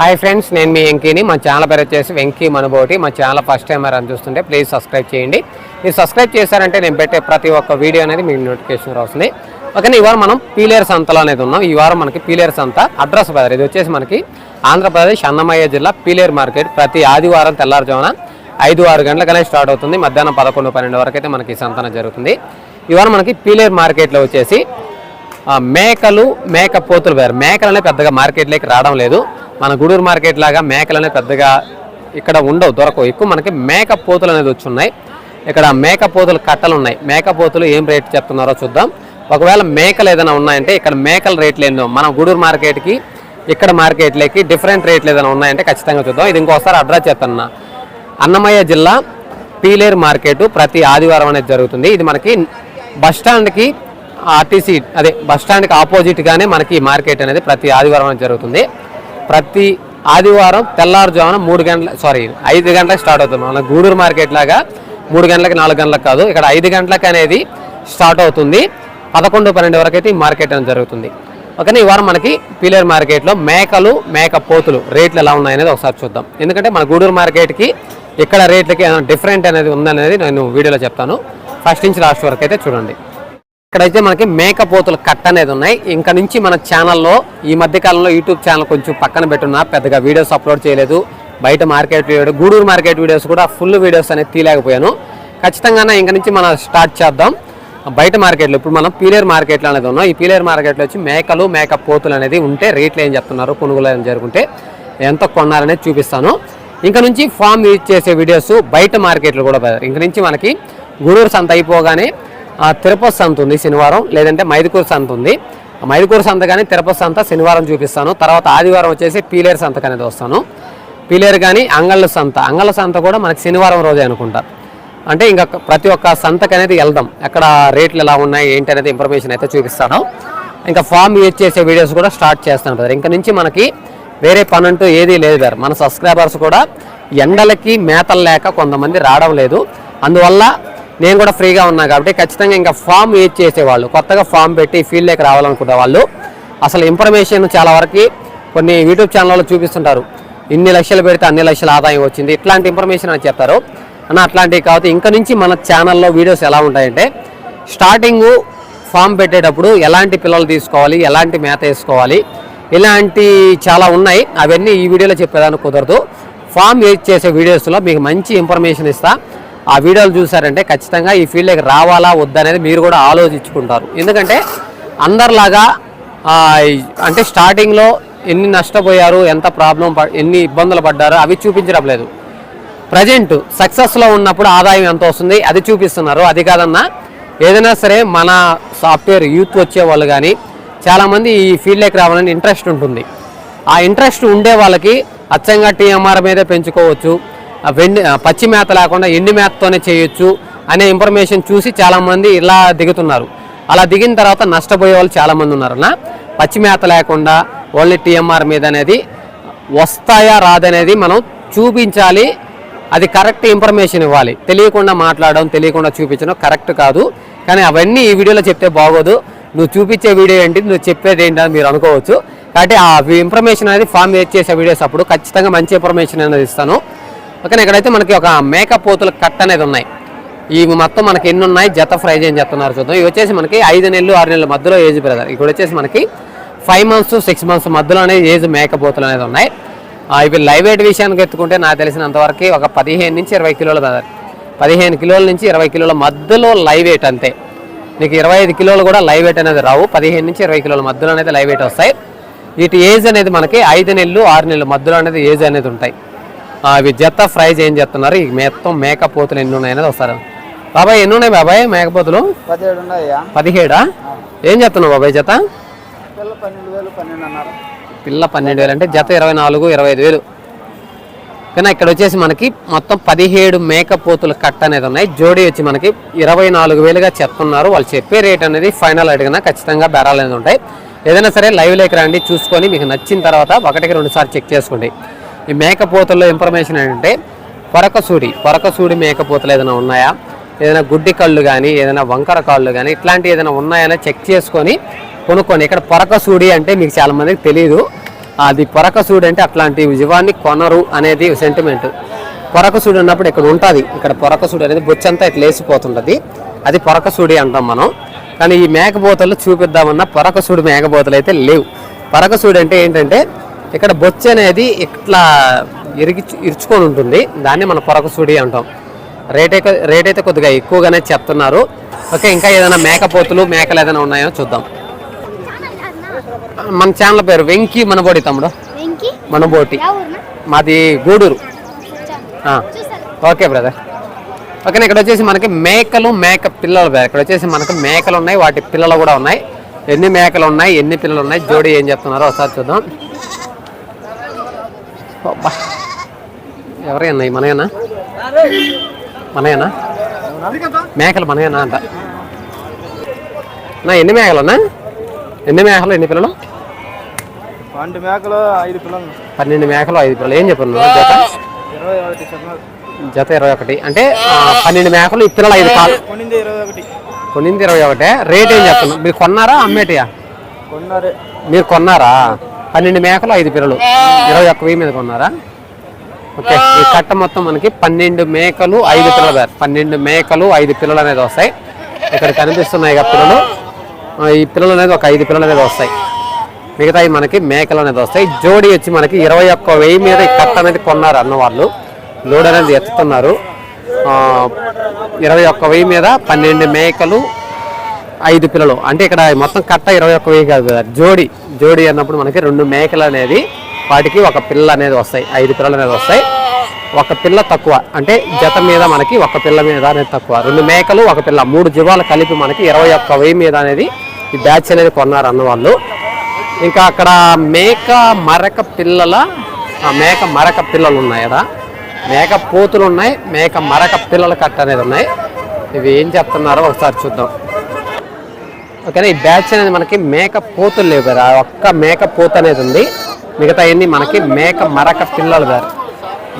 Hi friends నేను మీ వెంకీని. మా channel పేరు వచ్చేసి వెంకీ మనబోటి. మా ఛానల్ ఫస్ట్ టైం అని చూస్తుంటే ప్లీజ్ సబ్స్క్రైబ్ చేయండి. మీరు సబ్స్క్రైబ్ చేశారంటే నేను పెట్టే ప్రతి ఒక్క వీడియో అనేది మీకు నోటిఫికేషన్ వస్తుంది. ఓకే ఈ వారం మనం పీలేరు సంతలో అనేది ఉన్నాం. ఈ వారం మనకి పీలేరు సంత. అడ్రస్ బజార్ ఇది వచ్చేసి మనకి ఆంధ్రప్రదేశ్ అన్నమయ్య జిల్లా పీలేరు మార్కెట్. ప్రతి ఆదివారం తెల్లారుజామున ఐదు ఆరు గంటలకనే స్టార్ట్ అవుతుంది. మధ్యాహ్నం పదకొండు పన్నెండు వరకు అయితే మనకి సంతన జరుగుతుంది. ఈ వారం మనకి పీలేరు మార్కెట్లో వచ్చేసి మేకలు మేక పోతులు వేరు. మేకలు పెద్దగా మార్కెట్లోకి రావడం లేదు. మన గూడూరు మార్కెట్ లాగా మేకలు అనేవి పెద్దగా ఇక్కడ ఉండవు దొరకవు. ఎక్కువ మనకి మేక పోతులు అనేది వచ్చి ఉన్నాయి. ఇక్కడ మేక పోతులు కట్టలు ఉన్నాయి. మేక పోతులు ఏం రేట్ చెప్తున్నారో చూద్దాం. ఒకవేళ మేకలు ఏదైనా ఉన్నాయంటే ఇక్కడ మేకల రేట్లు ఏందో మన గూడూరు మార్కెట్కి ఇక్కడ మార్కెట్లోకి డిఫరెంట్ రేట్లు ఏదైనా ఉన్నాయంటే ఖచ్చితంగా చూద్దాం. ఇది ఇంకోసారి అడ్రస్ చెప్తున్నా. అన్నమయ్య జిల్లా పీలేరు మార్కెట్ ప్రతి ఆదివారం అనేది జరుగుతుంది. ఇది మనకి బస్ ఆర్టీసీ అదే బస్ స్టాండ్కి ఆపోజిట్గానే మనకి మార్కెట్ అనేది ప్రతి ఆదివారం అనేది జరుగుతుంది. ప్రతి ఆదివారం తెల్లారుజామున మూడు గంటల సారీ ఐదు గంటలకు స్టార్ట్ అవుతుంది. మన గూడూరు మార్కెట్ లాగా మూడు గంటలకి నాలుగు గంటలకు కాదు ఇక్కడ ఐదు గంటలకు అనేది స్టార్ట్ అవుతుంది. పదకొండు పన్నెండు వరకు అయితే ఈ మార్కెట్ అనేది జరుగుతుంది. ఓకేనా ఈ వారం మనకి పీలేరు మార్కెట్లో మేకలు మేక పోతులు రేట్లు ఎలా ఉన్నాయనేది ఒకసారి చూద్దాం. ఎందుకంటే మన గూడూరు మార్కెట్కి ఇక్కడ రేట్లకి ఏమైనా డిఫరెంట్ అనేది ఉందనేది నేను వీడియోలో చెప్తాను. ఫస్ట్ నుంచి లాస్ట్ వరకు అయితే చూడండి. ఇక్కడైతే మనకి మేకపోతుల కట్ట అనేది ఉన్నాయి. ఇంకా నుంచి మన ఛానల్లో ఈ మధ్య కాలంలో యూట్యూబ్ ఛానల్ కొంచెం పక్కన పెట్టున్నా పెద్దగా వీడియోస్ అప్లోడ్ చేయలేదు. బయట market video Guduru market videos కూడా ఫుల్ వీడియోస్ అనేది తీయలేకపోయాను. ఖచ్చితంగా ఇంకా నుంచి మనం స్టార్ట్ చేద్దాం. బయట మార్కెట్లో ఇప్పుడు మనం పీలేర్ మార్కెట్లో అనేది ఉన్నాం. ఈ పీలేర్ మార్కెట్లో వచ్చి మేకలు మేక పోతులు అనేది ఉంటే రేట్లు ఏం చెప్తున్నారు కొనుగోలు ఏం జరుగుంటే ఎంత కొన్నారనేది చూపిస్తాను. ఇంకా నుంచి ఫామ్ యూజ్ చేసే వీడియోస్ బయట మార్కెట్లో కూడా ఇంక నుంచి మనకి గూడూరు సంత అయిపోగానే తిరుపతి సంత ఉంది శనివారం లేదంటే మైదుకూరు సంత ఉంది. మైదుకూరు సంత కానీ తిరుపతి సంత శనివారం చూపిస్తాను. తర్వాత ఆదివారం వచ్చేసి పీలేరు సంతకు అనేది వస్తాను. పీలేరు కానీ అంగళ్ళ సంత. అంగళ్ళ సంత కూడా మనకి శనివారం రోజే అనుకుంటా. అంటే ఇంకా ప్రతి ఒక్క సంతకు అనేది వెళ్దాం. ఎక్కడ రేట్లు ఎలా ఉన్నాయి ఏంటి అనేది ఇన్ఫర్మేషన్ అయితే చూపిస్తాను. ఇంకా ఫామ్ యూజ్ చేసే వీడియోస్ కూడా స్టార్ట్ చేస్తాను బ్రదర్ ఇంకా నుంచి మనకి వేరే పని అంటూ ఏదీ లేదు బ్రదర్ మన సబ్స్క్రైబర్స్ కూడా ఎండలకి మేతలు లేక కొంతమంది రావడం లేదు. అందువల్ల నేను కూడా ఫ్రీగా ఉన్నా కాబట్టి ఖచ్చితంగా ఇంకా ఫామ్ యూజ్ చేసేవాళ్ళు కొత్తగా ఫామ్ పెట్టి ఫీల్డ్లోకి రావాలనుకునే వాళ్ళు. అసలు ఇన్ఫర్మేషన్ చాలా వరకు కొన్ని యూట్యూబ్ ఛానల్లో చూపిస్తుంటారు. ఇన్ని లక్షలు పెడితే అన్ని లక్షల ఆదాయం వచ్చింది. ఇట్లాంటి ఇన్ఫర్మేషన్ అని చెప్తారు. అన్న అట్లాంటివి కాబట్టి ఇంకా నుంచి మన ఛానల్లో వీడియోస్ ఎలా ఉంటాయంటే స్టార్టింగ్ ఫామ్ పెట్టేటప్పుడు ఎలాంటి పిల్లలు తీసుకోవాలి ఎలాంటి మేత వేసుకోవాలి ఇలాంటి చాలా ఉన్నాయి. అవన్నీ ఈ వీడియోలో చెప్పేదానికి కుదరదు. ఫామ్ యూజ్ చేసే వీడియోస్లో మీకు మంచి ఇన్ఫర్మేషన్ ఇస్తాను ఆ వీడియోలు చూసారంటే ఖచ్చితంగా ఈ ఫీల్డ్కి రావాలా వద్దనేది మీరు కూడా ఆలోచించుకుంటారు. ఎందుకంటే అందరిలాగా అంటే స్టార్టింగ్లో ఎన్ని నష్టపోయారు ఎంత ప్రాబ్లం ఎన్ని ఇబ్బందులు పడ్డారు అవి చూపించడం లేదు. ప్రజెంట్ సక్సెస్లో ఉన్నప్పుడు ఆదాయం ఎంత వస్తుంది అది చూపిస్తున్నారు. అది కాదన్నా ఏదైనా సరే మన సాఫ్ట్వేర్ యూత్ వచ్చే వాళ్ళు కానీ చాలామంది ఈ ఫీల్డ్లోకి రావాలని ఇంట్రెస్ట్ ఉంటుంది. ఆ ఇంట్రెస్ట్ ఉండే వాళ్ళకి అచ్చంగా టీఎంఆర్ మీదే పెంచుకోవచ్చు. వెండి పచ్చి మేత లేకుండా ఎండి మేతతోనే చేయొచ్చు అనే ఇన్ఫర్మేషన్ చూసి చాలామంది ఇలా దిగుతున్నారు. అలా దిగిన తర్వాత నష్టపోయే వాళ్ళు చాలామంది ఉన్నారు అన్న పచ్చి మేత లేకుండా ఓన్లీ టీఎంఆర్ మీద అనేది వస్తాయా రాదనేది మనం చూపించాలి. అది కరెక్ట్ ఇన్ఫర్మేషన్ ఇవ్వాలి. తెలియకుండా మాట్లాడడం తెలియకుండా చూపించడం కరెక్ట్ కాదు. కానీ అవన్నీ ఈ వీడియోలో చెప్తే బాగోదు. నువ్వు చూపించే వీడియో ఏంటి నువ్వు చెప్పేది ఏంటి అని మీరు అనుకోవచ్చు. కాబట్టి ఆ ఇన్ఫర్మేషన్ అనేది ఫామ్ చేసే వీడియోస్ అప్పుడు ఖచ్చితంగా మంచి ఇన్ఫర్మేషన్ అనేది ఇస్తాను. ఓకే ఇక్కడైతే మనకి ఒక మేకప్ పోతుల కట్ అనేది ఉన్నాయి. ఇవి మొత్తం మనకి ఎన్ని ఉన్నాయి? జత ఫ్రై ఏం చెప్తున్నారు చూద్దాం. ఇవి వచ్చేసి మనకి ఐదు నెలలు ఆరు నెలల మధ్యలో ఏజ్ బ్రదర్ ఇక్కడ వచ్చేసి మనకి ఫైవ్ మంత్స్ సిక్స్ మంత్స్ మధ్యలోనే ఏజ్ మేకపోతులు అనేది ఉన్నాయి. ఆ, ఇవి లైవ్ వెయిట్ విషయానికి ఎత్తుకుంటే నాకు తెలిసినంతవరకు ఒక పదిహేను నుంచి ఇరవై కిలోల బ్రదర్ పదిహేను కిలోల నుంచి ఇరవై కిలోల మధ్యలో లైవ్ వెయిట్ అంతే. నీకు ఇరవై ఐదు కిలోలు కూడా లైవ్ వెయిట్ అనేది రావు. పదిహేను నుంచి ఇరవై కిలోల మధ్యలో అనేది లైవ్ వెయిట్ వస్తాయి. వీటి ఏజ్ అనేది మనకి ఐదు నెలలు ఆరు నెలల మధ్యలో అనేది ఏజ్ అనేది ఉంటాయి. ఇవి జత ప్రైజ్ ఏం చెప్తున్నారు ఈ మొత్తం మేకపోతులు ఎన్ని ఉన్నాయి అనేది వస్తారు బాబాయ్ ఎన్ని ఉన్నాయి బాబాయ్ మేకపోతులు? పదిహేడు ఏం చెప్తున్నావు బాబాయ్ జత? పిల్ల పన్నెండు వేలు పన్నెండున్నర పిల్ల పన్నెండు వేలు అంటే జత ఇరవై నాలుగు ఇరవై ఐదు వేలు. కానీ ఇక్కడ వచ్చేసి మనకి మొత్తం పదిహేడు మేకపోతుల కట్ట అనేది ఉన్నాయి. జోడీ వచ్చి మనకి ఇరవై నాలుగు వేలుగా చెప్తున్నారు. వాళ్ళు చెప్పే రేట్ అనేది ఫైనల్ అడిగినా ఖచ్చితంగా బేరాలు అనేది ఉంటాయి. ఏదైనా సరే లైవ్ లేక రండి చూసుకొని మీకు నచ్చిన తర్వాత ఒకటికి రెండు సార్లు చెక్ చేసుకోండి. ఈ మేకపోతల్లో ఇన్ఫర్మేషన్ ఏంటంటే పొరకసూడి పొరకసూడి మేకపోతలు ఏదైనా ఉన్నాయా? ఏదైనా గుడ్డి కళ్ళు కానీ ఏదైనా వంకర కాళ్ళు కానీ ఇట్లాంటివి ఏదైనా ఉన్నాయని చెక్ చేసుకొని కొనుక్కోండి. ఇక్కడ పొరకసూడి అంటే మీకు చాలామందికి తెలియదు అది పొరకసూడి అంటే అట్లాంటి జీవాన్ని కొనరు అనేది సెంటిమెంట్ పొరకసూడి ఉన్నప్పుడు ఇక్కడ ఉంటుంది. ఇక్కడ పొరకసూడి అనేది బొచ్చంతా ఇట్లా వేసిపోతుంటుంది అది పొరకసూడి అంటాం మనం. కానీ ఈ మేకపోతలు చూపిద్దామన్నా పొరకసూడి మేకపోతలు అయితే లేవు. పొరకసూడి అంటే ఏంటంటే ఇక్కడ బొచ్చ అనేది ఇట్లా ఇరిగి ఇరుచుకొని ఉంటుంది. దాన్ని మనం పొరకసూడి అంటాం. రేట్ అయితే రేట్ అయితే కొద్దిగా ఎక్కువగానే చెప్తున్నారు. ఓకే ఇంకా ఏదైనా మేకపోతులు మేకలు ఏదైనా ఉన్నాయో చూద్దాం. మన ఛానల్ పేరు వెంకీ మనబోడి తమ్ముడు. మనబోటి. మాది గూడూరు. Okay brother. ఓకే ఇక్కడ వచ్చేసి మనకి మేకలు మేక పిల్లలు ఇక్కడ వచ్చేసి మనకి మేకలు ఉన్నాయి వాటి పిల్లలు కూడా ఉన్నాయి. ఎన్ని మేకలు ఉన్నాయి ఎన్ని పిల్లలు ఉన్నాయి జోడి ఏం చెప్తున్నారో ఒకసారి చూద్దాం. ఎవరైనా మనయేనా మనయేనా మేకలు మనయేనా అంట నా ఎన్ని మేకలున్నా ఎన్ని మేకలు ఎన్ని పిల్లలు వంటి మేకలు ఐదు పిల్లలు పన్నెండు మేకలు ఐదు పిల్లలు ఏం చెప్పారు జత జత ఇరవై ఒకటి అంటే పన్నెండు మేకలు ఈ పిల్లలు ఐదు కాలు కొనింది ఇరవై ఒకటి కొనింది ఇరవై ఒకటే రేట్ ఏం చెప్తున్నారు మీరు కొన్నారా అమ్మేటియా కొన్నారే మీరు కొన్నారా పన్నెండు మేకలు ఐదు పిల్లలు. ఇరవై ఒక్క వెయ్యి మీద కొన్నారా? ఓకే ఈ కట్ట మొత్తం మనకి పన్నెండు మేకలు ఐదు పిల్లలు సార్ పన్నెండు మేకలు ఐదు పిల్లలు అనేది వస్తాయి. ఇక్కడ కనిపిస్తున్నాయి కదా పిల్లలు. ఈ పిల్లలు అనేది ఒక ఐదు పిల్లలు అనేది వస్తాయి. మిగతాయి మనకి మేకలు అనేది వస్తాయి. జోడి వచ్చి మనకి ఇరవై ఒక్క వెయ్యి మీద ఈ కట్ట అనేది కొన్నారు అన్న వాళ్ళు. లోడ్ అనేది ఎత్తుతున్నారు. ఇరవై ఒక్క వెయ్యి మీద పన్నెండు మేకలు ఐదు పిల్లలు. అంటే ఇక్కడ మొత్తం కట్ట ఇరవై ఒక్క వెయ్యి కాదు కదా జోడి. జోడి అన్నప్పుడు మనకి రెండు మేకలు అనేది వాటికి ఒక పిల్ల అనేది వస్తాయి. ఐదు పిల్లలు అనేది వస్తాయి. ఒక పిల్ల తక్కువ. అంటే జత మీద మనకి ఒక పిల్ల మీద అనేది తక్కువ. రెండు మేకలు ఒక పిల్ల. మూడు జీవాలు కలిపి మనకి ఇరవై ఒక్క వెయ్యి మీద అనేది ఈ బ్యాచ్ అనేది కొన్నారు అన్న వాళ్ళు ఇంకా అక్కడ మేక మరక పిల్లల ఆ మేక మరక పిల్లలు ఉన్నాయి కదా. మేక పోతులు ఉన్నాయి మేక మరక పిల్లల కట్ట అనేది ఉన్నాయి. ఇవి ఏం చెప్తున్నారో ఒకసారి చూద్దాం. ఓకేనా? ఈ బ్యాచ్ అనేది మనకి మేక పోతులు లేవు కదా. ఆ ఒక్క మేక పోత అనేది ఉంది. మిగతా అన్ని మనకి మేక మరక పిల్లలు గారు.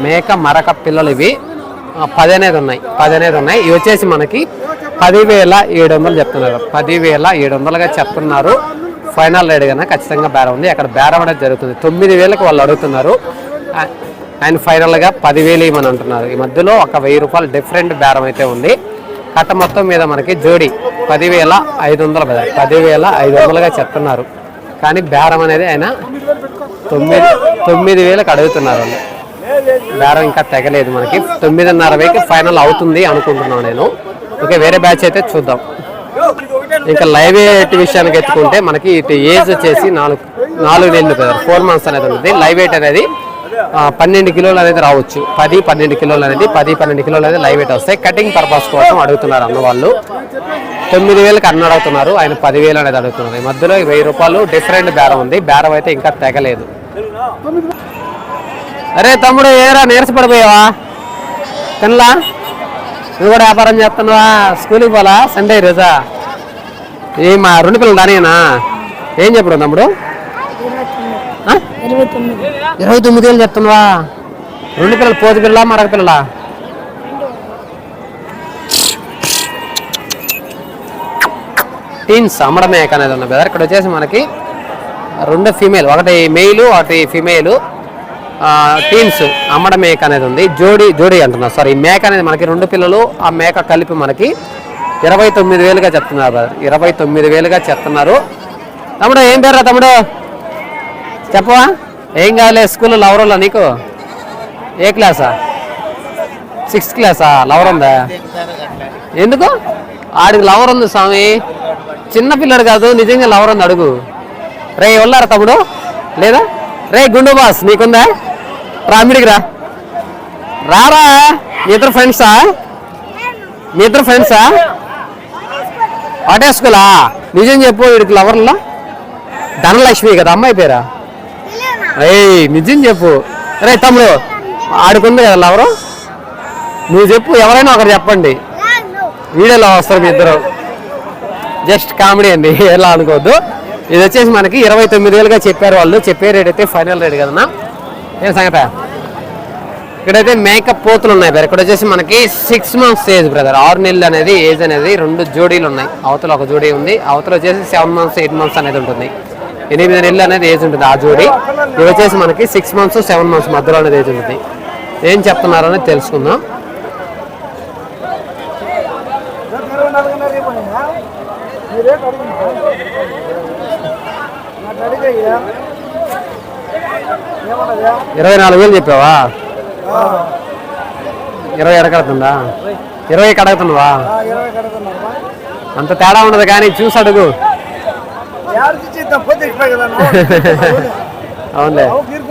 మేక మరక పిల్లలు ఇవి. పది అనేది ఉన్నాయి. పది అనేది ఉన్నాయి. ఇవి వచ్చేసి మనకి పదివేల ఏడు వందలు చెప్తున్నారు. పదివేల ఏడు వందలుగా చెప్తున్నారు. ఫైనల్ రేట్ కన్నా ఖచ్చితంగా బేరం ఉంది. అక్కడ బేరం అనేది జరుగుతుంది. తొమ్మిది వేలకు వాళ్ళు అడుగుతున్నారు. అండ్ ఫైనల్గా పదివేలు ఇవ్వమని అంటున్నారు. ఈ మధ్యలో ఒక వెయ్యి రూపాయలు డిఫరెంట్ బేరం అయితే ఉంది. కట్ట మొత్తం మీద మనకి జోడి పదివేల ఐదు వందల పదివేల ఐదు వందలుగా చెప్తున్నారు. కానీ బేరం అనేది ఆయన తొమ్మిది తొమ్మిది వేలకు అడుగుతున్నారు. వాళ్ళు బేరం ఇంకా తెగలేదు మనకి. తొమ్మిదిన్నర వేకి ఫైనల్ అవుతుంది అనుకుంటున్నాను నేను. ఓకే వేరే బ్యాచ్ అయితే చూద్దాం. ఇంకా లైవ్ ఎయిట్ విషయానికి ఎత్తుకుంటే మనకి ఇటు ఏజ్ వచ్చేసి నాలుగు నాలుగు నెలలు ఫోర్ మంత్స్ అనేది ఉంటుంది లైవ్ ఎయిట్ అనేది పన్నెండు కిలోలు అనేది రావచ్చు. పది పన్నెండు కిలోలు అనేది పది పన్నెండు కిలోలు అనేది లైవ్ వెయిట్ వస్తాయి. కటింగ్ పర్పస్ కోసం అడుగుతున్నారు అన్న వాళ్ళు. తొమ్మిది వేలకు అన్న అడుగుతున్నారు. ఆయన పదివేలు అనేది అడుగుతున్నారు. ఈ మధ్యలో వెయ్యి రూపాయలు డిఫరెంట్ బేరం ఉంది. బేరం అయితే ఇంకా తెగలేదు. అరే తమ్ముడు ఏరా నీరసపడిపోయావా తినలా? నువ్వు కూడా వ్యాపారం చేస్తున్నావా? స్కూల్కి పోలా? సండే రోజా? ఏ మా రెండు పిల్లలు దానేనా ఏం చెప్పడం తమ్ముడు? ఇరవై తొమ్మిది. వేలు చెప్తున్నావా రెండు పిల్లలు పోతు పిల్లలా మరొక పిల్లలా? టీన్స్ అమ్మడం మేక అనేది ఉన్న బెదర్ ఇక్కడ వచ్చేసి మనకి రెండు ఫీమేల్ ఒకటి మెయిల్ ఒకటి ఫీమేల్ టీన్స్ అమ్మడ మేక అనేది ఉంది? జోడి జోడి అంటున్నా సారీ మేక అనేది మనకి రెండు పిల్లలు ఆ మేక కలిపి మనకి ఇరవై తొమ్మిది వేలుగా చెప్తున్నారు బ్రదర్ ఇరవై తొమ్మిది వేలుగా చెప్తున్నారు. తమ్ముడు ఏం పేరా తమ్ముడు? చెప్పవా? ఏం కాలే స్కూల్లో లవర్ నీకు? ఏ క్లాసా? సిక్స్త్ క్లాసా? లవర్ ఉందా? ఎందుకు? ఆడికి లవర్ ఉంది స్వామి. చిన్నపిల్లడు కాదు నిజంగా లవర్ ఉంది అడుగు. రే వెళ్ళారా తమ్ముడు? లేదా? రే గుండు బాస్ నీకుందా? రామిడికి రా. రారా? మీ ఇద్దరు ఫ్రెండ్సా మీ ఇద్దరు ఫ్రెండ్సా ఒకటే స్కూలా? నిజం చెప్పు వీడికి లవర్లో ధనలక్ష్మి కదా అమ్మాయి పేరా? అయ్యి నిజం చెప్పు. రే తమ్ముడు ఆడుకుంది కదా లవరు నువ్వు చెప్పు ఎవరైనా ఒకరు చెప్పండి. వీడియోలో వస్తారు మీ ఇద్దరు. జస్ట్ కామెడీ అండి ఎలా అనుకోవద్దు. ఇది వచ్చేసి మనకి ఇరవై తొమ్మిది వేలుగా చెప్పారు వాళ్ళు. చెప్పే రేట్ అయితే ఫైనల్ రేట్ కదన్నా. ఏం సంగత? ఇక్కడైతే మేకప్ పోతులు ఉన్నాయి బ్రదర్. ఇక్కడ వచ్చేసి మనకి సిక్స్ మంత్స్ ఏజ్ బ్రదర్ ఆరు నెలలు అనేది ఏజ్ అనేది రెండు జోడీలు ఉన్నాయి. అవతల ఒక జోడీ ఉంది. అవతల వచ్చేసి సెవెన్ మంత్స్ ఎయిట్ మంత్స్ అనేది ఉంటుంది. ఎనిమిది నెలలు అనేది ఏజ్ ఉంటుంది ఆ జోడి. ఇవి వచ్చేసి మనకి సిక్స్ మంత్స్ సెవెన్ మంత్స్ మధ్యలో అనేది ఏజ్ ఉంటుంది. ఏం చెప్తున్నారు అనేది తెలుసుకుందాం. ఇరవై నాలుగు వేలు చెప్పావా? ఇరవై ఎడకడుతుందా ఇరవై కడుగుతున్నావా? అంత తేడా ఉండదు కానీ చూసి అడుగు. అవునులే.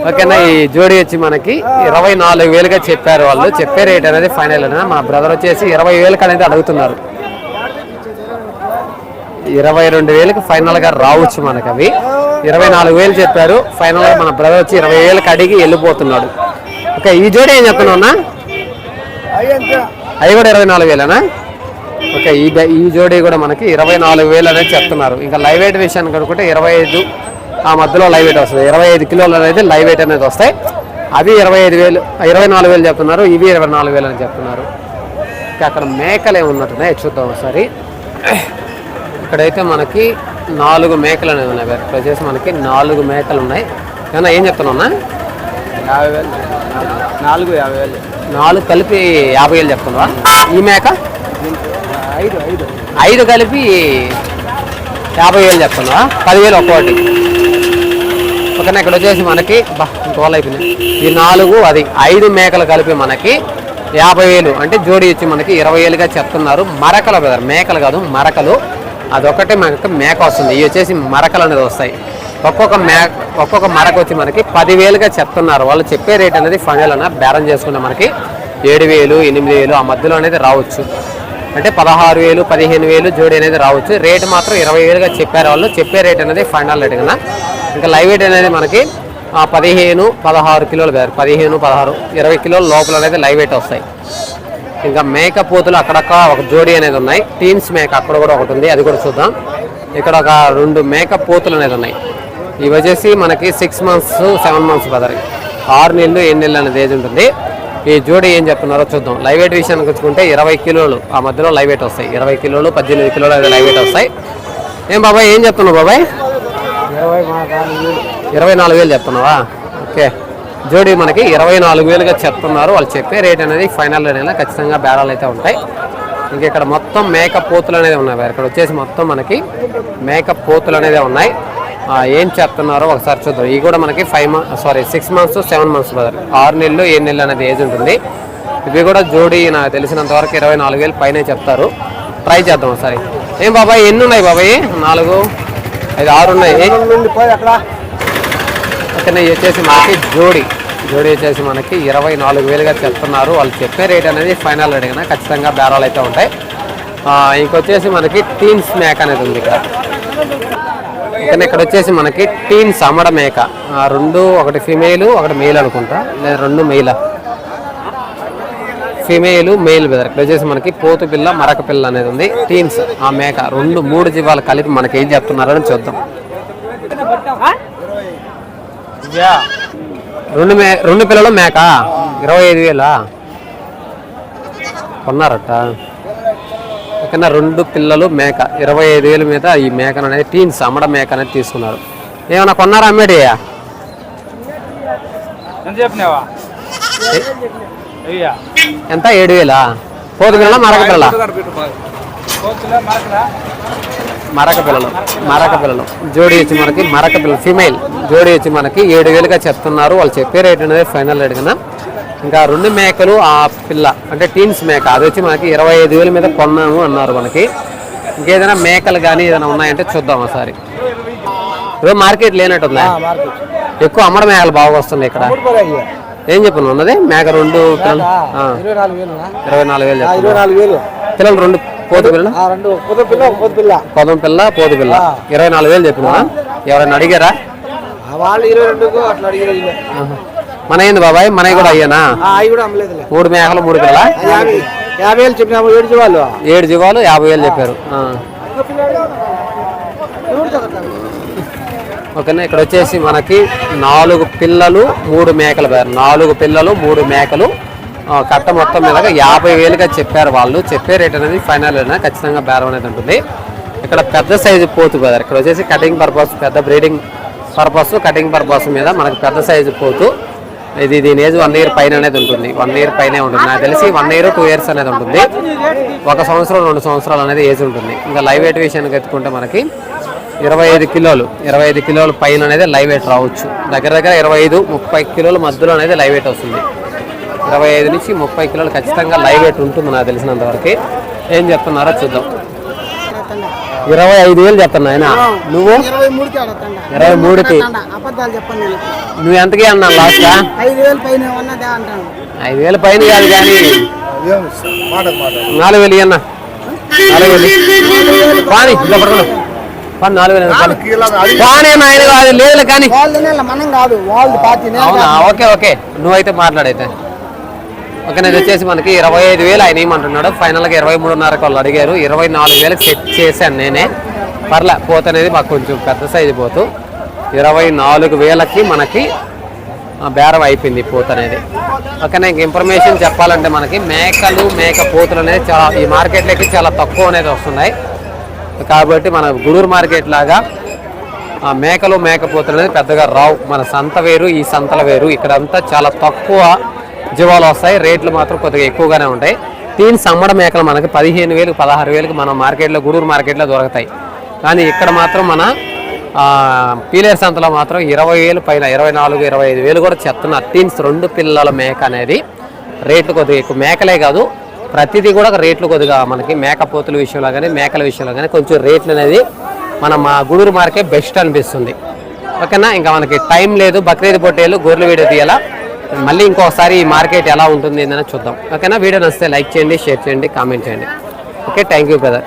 ఓకేనా ఈ జోడి వచ్చి మనకి ఇరవై నాలుగు వేలుగా చెప్పారు వాళ్ళు. చెప్పే రేట్ అనేది ఫైనల్ అనేది మా బ్రదర్ వచ్చేసి ఇరవై వేలకు అనేది అడుగుతున్నారు. ఇరవై రెండు వేలకు ఫైనల్గా రావచ్చు మనకి అవి ఇరవై నాలుగు వేలు చెప్పారు. ఫైనల్గా మన బ్రదర్ వచ్చి ఇరవై వేలకు అడిగి వెళ్ళిపోతున్నాడు. ఓకే ఈ జోడి ఏం చెప్తున్నా అవి కూడా ఇరవై నాలుగు వేలేనా? ఓకే ఈ బ- ఈ జోడీ కూడా మనకి ఇరవై నాలుగు వేలు అనేది చెప్తున్నారు. ఇంకా లైవ్ వెయిట్ విషయాన్ని కనుక్కుంటే ఇరవై ఐదు ఆ మధ్యలో లైవ్ వెయిట్ వస్తుంది. ఇరవై ఐదు కిలోలు అనేది లైవ్ వెయిట్ అనేది వస్తాయి. అవి ఇరవై ఐదు వేలు ఇరవై నాలుగు వేలు చెప్తున్నారు. ఇవి ఇరవై నాలుగు వేలు అని చెప్తున్నారు. ఇంకా అక్కడ మేకలు ఏమున్నట్టున్నాయి చూద్దాం ఒకసారి. ఇక్కడైతే మనకి నాలుగు మేకలు అనేవి ఉన్నాయి. ఇక్కడ వచ్చేసి మనకి నాలుగు మేకలు ఉన్నాయి. ఏమన్నా ఏం చెప్తున్నా యాభై వేలు. నాలుగు యాభై వేలు. నాలుగు కలిపి యాభై వేలు చెప్తున్నావా? ఈ మేక? ఐదు కలిపి యాభై వేలు చెప్తున్నా పదివేలు ఒక్కోటి. ఓకేనా ఇక్కడ వచ్చేసి మనకి బా ఇంకోళ్ళు అయిపోయినాయి. ఈ నాలుగు అది ఐదు మేకలు కలిపి మనకి యాభై వేలు అంటే జోడి వచ్చి మనకి ఇరవై వేలుగా చెప్తున్నారు. మరకలు బ్రదర్ మేకలు కాదు మరకలు. అదొకటే మనకి మేక వస్తుంది. ఇవి వచ్చేసి మరకలు అనేది వస్తాయి. ఒక్కొక్క మే ఒక్కొక్క మరక వచ్చి మనకి పదివేలుగా చెప్తున్నారు. వాళ్ళు చెప్పే రేట్ అనేది ఫైనల్ అన్న బేరం చేసుకుంటే మనకి ఏడు వేలు ఎనిమిది వేలు ఆ మధ్యలో అనేది రావచ్చు. అంటే పదహారు వేలు పదిహేను వేలు జోడి అనేది రావచ్చు. రేట్ మాత్రం ఇరవై వేలుగా చెప్పారు వాళ్ళు. చెప్పే రేట్ అనేది ఫైనల్ రేట్ కదా ఇంకా లైవ్ వెయిట్ అనేది మనకి ఆ, పదిహేను పదహారు కిలోలు కాదు. పదిహేను పదహారు ఇరవై కిలోల లోపల అనేది లైవ్ వెయిట్ వస్తాయి. ఇంకా మేక పోతులు అక్కడక్కడ ఒక జోడీ అనేది ఉన్నాయి. టీమ్స్ మేక అక్కడ కూడా ఒకటి ఉంది. అది కూడా చూద్దాం. ఇక్కడ ఒక రెండు మేక పోతులు అనేది ఉన్నాయి. ఇవి వచ్చేసి మనకి six months seven months brother ఆరు నెలలు ఎన్ని నెలలు అనేది ఏజ్ ఉంటుంది. ఈ జోడి ఏం చెప్తున్నారో చూద్దాం. లైవ్ వెయిట్ విషయానికి వచ్చుకుంటే ఇరవై కిలోలు ఆ మధ్యలో లైవ్ వెయిట్ వస్తాయి. ఇరవై కిలోలు పద్దెనిమిది కిలోలు అది లైవ్ వెయిట్ వస్తాయి. ఏం బాబాయ్ ఏం చెప్తున్నావు బాబాయ్? ఇరవై నాలుగు వేలు చెప్తున్నావా? ఓకే. జోడి మనకి ఇరవై నాలుగు వేలుగా చెప్తున్నారు. వాళ్ళు చెప్పే రేట్ అనేది ఫైనల్ రేట్ అనేది ఖచ్చితంగా బేరాలు అయితే ఉంటాయి. ఇంక ఇక్కడ మొత్తం మేకప్ పోతులు అనేది ఉన్నాయి. ఇక్కడ వచ్చేసి మొత్తం మనకి మేకప్ పోతులు అనేది ఉన్నాయి. ఏం చెప్తున్నారో ఒకసారి చూద్దాం. ఇవి కూడా మనకి five month sorry six months seven months brother ఆరు నెలలు ఏడు నెలలు అనేది ఏజ్ ఉంటుంది. ఇవి కూడా జోడి నాకు తెలిసినంత వరకు ఇరవై నాలుగు వేలు పైనే చెప్తారు. ట్రై చేద్దాం ఒకసారి. ఏం బాబాయ్ ఎన్ని ఉన్నాయి బాబాయ్? నాలుగు ఐదు ఆరు ఉన్నాయి. అక్కడ. ఇది వచ్చేసి మనకి జోడి. జోడి వచ్చేసి మనకి ఇరవై నాలుగు వేలుగా చెప్తున్నారు. వాళ్ళు చెప్పే రేట్ అనేది ఫైనల్ రేట్ కదా ఖచ్చితంగా బేరాలు అయితే ఉంటాయి. ఇంకొచ్చేసి మనకి టీన్స్ మేక అనేది ఉంది ఇక్కడ. ఓకేనా ఇక్కడ వచ్చేసి మనకి టీన్స్ అమ్మడ మేక. రెండు ఒకటి ఫిమేల్ ఒకటి మేల్ అనుకుంటా. లేదా రెండు మెయిల్ ఫిమేల్ మేల్ బెదర్ ఇక్కడ వచ్చేసి మనకి పోతు పిల్ల మరక పిల్ల అనేది ఉంది. టీన్స్ ఆ మేక. రెండు మూడు జీవాలు కలిపి మనకి ఏం చెప్తున్నారో అని చూద్దాం. రెండు మే రెండు పిల్లలు మేక? ఇరవై ఐదు వేలా? కొన్నారట. ఓకేనా రెండు పిల్లలు మేక. ఇరవై ఐదు వేల మీద ఈ మేకను అనేది టీన్స్ అమ్మడ మేక అనేది తీసుకున్నారు. ఏమన్నా కొన్నారా అమ్మేడియా ఎంత చెప్పినావా? అయ్యా ఎంత? ఏడు వేలా పోతు పిల్లల మరక పిల్లల మరక పిల్లలు మరక పిల్లలు జోడి వచ్చి మనకి మరక పిల్లలు ఫీమేల్ జోడి వచ్చి మనకి ఏడు వేలుగా చెప్తున్నారు. వాళ్ళు చెప్పే రేట్ అనేది ఫైనల్ రేట్ కన్నా ఇంకా రెండు మేకలు ఆ పిల్ల అంటే టీన్స్ మేక. అది వచ్చి మనకి ఇరవై ఐదు వేల మీద కొన్నాము అన్నారు మనకి. ఇంకేదైనా మేకలు కానీ ఏదైనా ఉన్నాయంటే చూద్దాం ఒకసారి. ఇప్పుడు మార్కెట్ లేనట్టుందా ఎక్కువ అమ్మడ మేకలు బాగా వస్తున్నాయి ఇక్కడ. ఏం చెప్పను ఉన్నది? మేక రెండు పిల్లలు? ఇరవై నాలుగు వేలు పిల్లలు రెండు పోతు పిల్ల? పొద్దు పిల్ల పోతు పిల్ల. ఇరవై నాలుగు వేలు చెప్పినా? ఎవరైనా అడిగారా? వాళ్ళు ఇరవై రెండుకు అట్లా అడిగిన మన ఏంది బాబాయ్? మనవి కూడా అయ్యానా? మూడు మేకలు మూడు పిల్ల ఆ యాభై వేలు చెప్పినాము ఏడు వాళ్ళు. ఏడు జీవాలు యాభై వేలు చెప్పారు. ఓకేనా ఇక్కడ వచ్చేసి మనకి నాలుగు పిల్లలు మూడు మేకలు పేరు. నాలుగు పిల్లలు మూడు మేకలు. కట్ట మొత్తం మీద యాభై వేలుగా చెప్పారు వాళ్ళు. చెప్పే రేట్ అనేది ఫైనల్ అయినా ఖచ్చితంగా బేరం అనేది ఉంటుంది. ఇక్కడ పెద్ద సైజు పోతు కదా ఇక్కడ వచ్చేసి కటింగ్ పర్పస్ పెద్ద బ్రీడింగ్ పర్పస్ కటింగ్ పర్పస్ మీద మనకు పెద్ద సైజు పోతూ. ఇది దీని ఏజ్ వన్ ఇయర్ పైన అనేది ఉంటుంది. వన్ ఇయర్ పైనే ఉంటుంది. నాకు తెలిసి వన్ ఇయర్ టూ ఇయర్స్ అనేది ఉంటుంది. ఒక సంవత్సరం రెండు సంవత్సరాలు అనేది ఏజ్ ఉంటుంది. ఇంకా లైవ్ వెయిట్ విషయానికి ఎత్తుకుంటే మనకి ఇరవై ఐదు కిలోలు ఇరవై ఐదు కిలోల పైన అనేది లైవ్ వెయిట్ రావచ్చు. దగ్గర దగ్గర ఇరవై ఐదు ముప్పై కిలోల మధ్యలో అనేది లైవ్ వెయిట్ వస్తుంది. ఇరవై ఐదు నుంచి ముప్పై కిలోలు ఖచ్చితంగా లైవ్ వెయిట్ ఉంటుంది నాకు తెలిసినంతవరకు ఏం చెప్తున్నారో చూద్దాం. ఇరవై ఐదు వేలు చెప్తున్నా ఆయన నువ్వు? ఇరవై మూడుకి నువ్వు ఎంతకి అన్నా లాస్ట్ ఐదు వేలు పైన కాదు కానీ. నాలుగు వేలు అన్న నాలుగు వేలు. పాని ఇలా. పాని నాలుగు వేలు పాని. నాయన కాదు లేదు కానీ. మనం కాదు వాళ్ళు ఓకే ఓకే. నువ్వైతే మాట్లాడైతే. ఓకే నేను వచ్చేసి మనకి ఇరవై ఐదు వేలు ఆయన ఏమంటున్నాడు ఫైనల్గా ఇరవై మూడున్నరకు వాళ్ళు అడిగారు. ఇరవై నాలుగు వేలకు సెట్ చేశాను నేనే. పర్లే పోత అనేది మాకు కొంచెం పెద్ద సైజు పోతు. ఇరవై నాలుగు వేలకి మనకి బేరం అయిపోయింది పోత అనేది. ఓకే ఇంక ఇన్ఫర్మేషన్ చెప్పాలంటే మనకి మేకలు మేక పోతులు అనేది చాలా ఈ మార్కెట్లోకి చాలా తక్కువ అనేది వస్తున్నాయి. కాబట్టి మన గుడూరు మార్కెట్ లాగా ఆ మేకలు మేకపోతులు అనేది పెద్దగా రావు. మన సంత వేరు ఈ సంతల వేరు. ఇక్కడంతా చాలా తక్కువ జీవాలు వస్తాయి. రేట్లు మాత్రం కొద్దిగా ఎక్కువగానే ఉంటాయి. దీని సమ్మడ మేకలు మనకి పదిహేను వేలు పదహారు వేలకు మన మార్కెట్లో గూడూరు మార్కెట్లో దొరుకుతాయి. కానీ ఇక్కడ మాత్రం మన ఆ, పీలేరు సంతలో మాత్రం ఇరవై వేలు పైన ఇరవై నాలుగు ఇరవై ఐదు వేలు కూడా చెప్తున్న టీన్స్ రెండు పిల్లల మేక అనేది రేట్లు కొద్దిగా ఎక్కువ. మేకలే కాదు ప్రతిదీ కూడా రేట్లు కొద్దిగా మనకి మేకపోతుల విషయంలో కానీ మేకల విషయంలో కానీ కొంచెం రేట్లు అనేది మన మా గూడూరు మార్కెట్ బెస్ట్ అనిపిస్తుంది. ఓకేనా? ఇంకా మనకి టైం లేదు. బక్రీద్ పొట్టేలు గొర్రెలు వీడియో తీయాలా? మళ్ళీ ఇంకోసారి ఈ మార్కెట్ ఎలా ఉంటుంది ఏందని చూద్దాం. ఓకేనా? వీడియో నచ్చితే లైక్ చేయండి షేర్ చేయండి కామెంట్ చేయండి. Okay thank you brother.